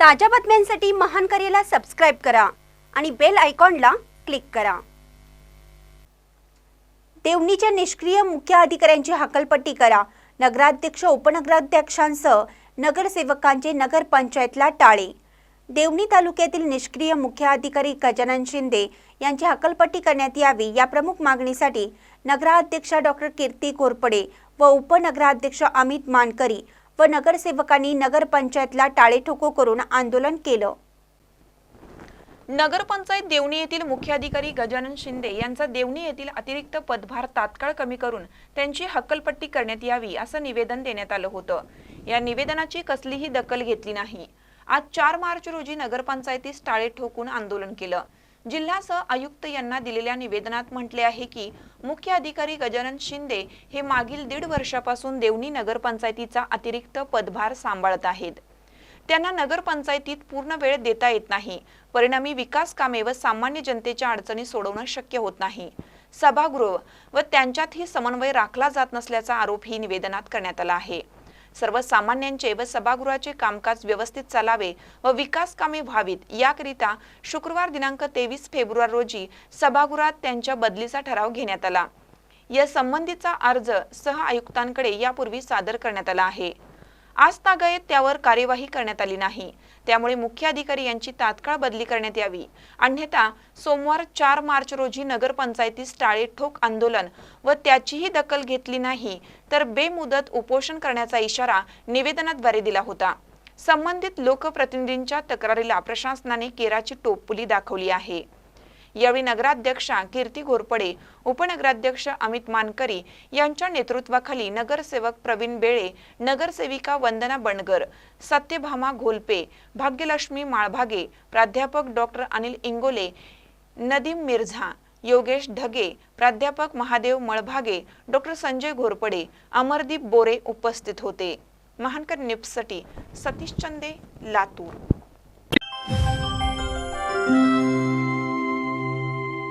ताज्या बातम्यांसाठी महान करेला सबस्क्राईब करा आणि बेल आयकॉनला क्लिक करा. देवणीच्या निष्क्रिय मुख्य अधिकाऱ्यांची हकलपट्टी करा. नगराध्यक्ष उपनगराध्यक्षांसह नगरसेवकांचे नगरपंचायतला टाळे. देवणी तालुक्यातील निष्क्रिय मुख्य अधिकारी गजानन शिंदे यांची हकलपट्टी करण्यात यावी या प्रमुख मागणीसाठी नगराध्यक्षा डॉक्टर कीर्ती घोरपडे व उपनगराध्यक्ष अमित मानकरी व नगरसेवकांनी नगरपंचायतला टाळे ठोको करून आंदोलन केलं. नगरपंचायत देवणी येथील मुख्याधिकारी गजानन शिंदे यांचा देवणी येथील अतिरिक्त पदभार तात्काळ कमी करून त्यांची हक्कलपट्टी करण्यात यावी असं निवेदन देण्यात आलं होतं. या निवेदनाची कसलीही दखल घेतली नाही. आज चार मार्च रोजी नगरपंचायतीस टाळे ठोकून आंदोलन केलं. जिल्हा सह आयुक्त यांना दिलेल्या निवेदनात म्हटले आहे की मुख्य अधिकारी गजानन शिंदे हे मागील दीड वर्षापासून देवणी नगरपंचायतीचा अतिरिक्त पदभार सांभाळत आहेत. त्यांना नगरपंचायतीत पूर्ण वेळ देता येत नाही. परिणामी विकास कामे व सामान्य जनतेच्या अडचणी सोडवणं शक्य होत नाही. सभागृह व त्यांच्यातही समन्वय राखला जात नसल्याचा आरोपही निवेदनात करण्यात आला आहे. सर्वसामान्यांचे व सभागृहाचे कामकाज व्यवस्थित चालावे व विकास कामे व्हावीत. याकरिता शुक्रवार दिनांक तेवीस फेब्रुवारी रोजी सभागृहात त्यांच्या बदलीचा ठराव घेण्यात आला. या संबंधीचा अर्ज सह आयुक्तांकडे यापूर्वी सादर करण्यात आला आहे. आज तागायत त्यावर कार्यवाही करण्यात आली नाही. त्यामुळे मुख्य अधिकारी यांची तात्काळ बदली करण्यात यावी. अन्यथा सोमवार चार मार्च रोजी नगरपंचायतीस टाळे ठोक आंदोलन व त्याचीही दखल घेतली नाही तर बेमुदत उपोषण करण्याचा इशारा निवेदनाद्वारे दिला होता. संबंधित लोकप्रतिनिधींच्या तक्रारीला प्रशासनाने केराची टोपपुली दाखवली आहे. यावेळी नगराध्यक्षा कीर्ती घोरपडे उपनगराध्यक्ष अमित मानकरी यांच्या नेतृत्वाखाली नगरसेवक प्रवीण बेळे नगरसेविका वंदना बणगर सत्यभामा घोलपे भाग्यलक्ष्मी माळभागे प्राध्यापक डॉक्टर अनिल इंगोले नदीम मिर्झा योगेश ढगे प्राध्यापक महादेव मळभागे डॉक्टर संजय घोरपडे अमरदीप बोरे उपस्थित होते. महानकर निप्सटी सतीश चंदे लातूर.